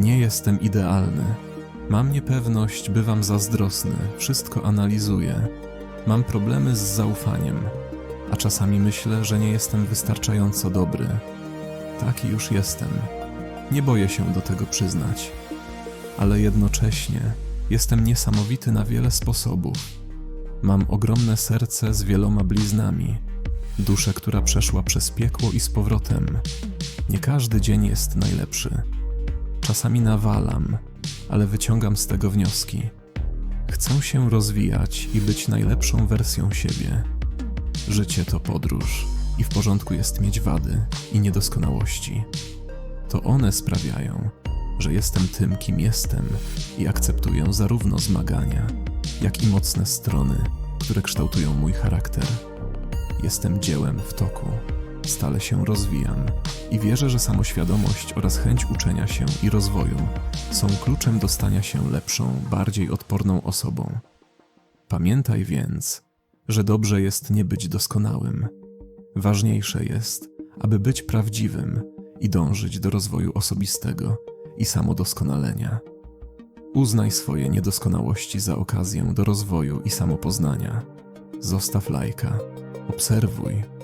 Nie jestem idealny. Mam niepewność, bywam zazdrosny, wszystko analizuję. Mam problemy z zaufaniem, a czasami myślę, że nie jestem wystarczająco dobry. Taki już jestem. Nie boję się do tego przyznać. Ale jednocześnie jestem niesamowity na wiele sposobów. Mam ogromne serce z wieloma bliznami, duszę, która przeszła przez piekło i z powrotem. Nie każdy dzień jest najlepszy. Czasami nawalam, ale wyciągam z tego wnioski. Chcę się rozwijać i być najlepszą wersją siebie. Życie to podróż i w porządku jest mieć wady i niedoskonałości. To one sprawiają, że jestem tym, kim jestem i akceptuję zarówno zmagania, jak i mocne strony, które kształtują mój charakter. Jestem dziełem w toku, stale się rozwijam i wierzę, że samoświadomość oraz chęć uczenia się i rozwoju są kluczem do stania się lepszą, bardziej odporną osobą. Pamiętaj więc, że dobrze jest nie być doskonałym. Ważniejsze jest, aby być prawdziwym i dążyć do rozwoju osobistego i samodoskonalenia. Uznaj swoje niedoskonałości za okazję do rozwoju i samopoznania. Zostaw lajka, obserwuj